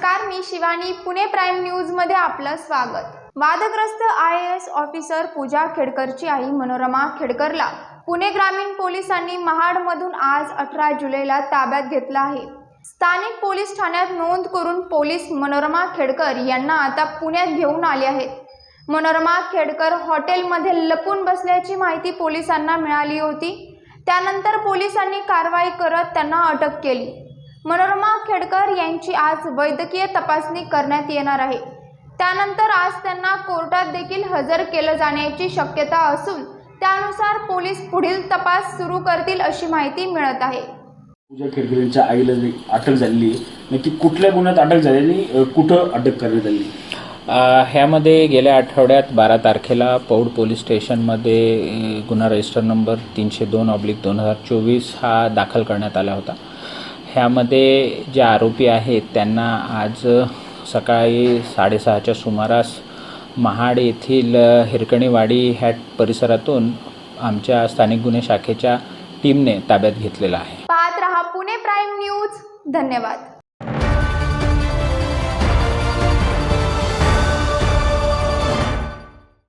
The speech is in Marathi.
मी शिवानी पुणे प्राईम न्यूजमध्ये आपलं स्वागत. वादग्रस्त आय एस ऑफिसर पूजा खेडकरची आई मनोरमा खेडकरला पुणे ग्रामीण पोलिसांनी महाडमधून आज अठरा जुलैला ताब्यात घेतलं आहे. स्थानिक पोलीस ठाण्यात नोंद करून पोलीस मनोरमा खेडकर यांना आता पुण्यात घेऊन आले आहेत. मनोरमा खेडकर हॉटेलमध्ये लपून बसल्याची माहिती पोलिसांना मिळाली होती. त्यानंतर पोलिसांनी कारवाई करत त्यांना अटक केली. मनोरमा खेडकर यांची आज वैद्यकीय तपासणी करण्यात येणार आहे. त्यानंतर आज त्यांना कोर्टात देखील हजर केलं जाण्याची शक्यता असून त्यानुसार पोलीस पुढील तपास सुरू करतील अशी माहिती मिळत आहे. पूजा खेडकरांच्या आईला जी अटक झालेली आहे, नक्की कुठल्या गुन्ह्यात अटक झालेली अ, कुठं अटक करण्यात आली? अ, ह्यामध्ये गेल्या आठवड्यात बारा तारखेला पौड पोलीस स्टेशनमध्ये अ, गुन्हा रजिस्टर नंबर तीनशे दोन ऑब्लिक दोन हजार चोवीस हा दाखल करण्यात आला होता. ह्यामध्ये जे आरोपी आहेत त्यांना आज सकाळी साडेसहाच्या सुमारास महाड येथील हिरकणीवाडी ह्या परिसरातून आमच्या स्थानिक गुन्हे शाखेच्या टीमने ताब्यात घेतलेला आहे. पाहत रहा पुणे प्राईम न्यूज. धन्यवाद.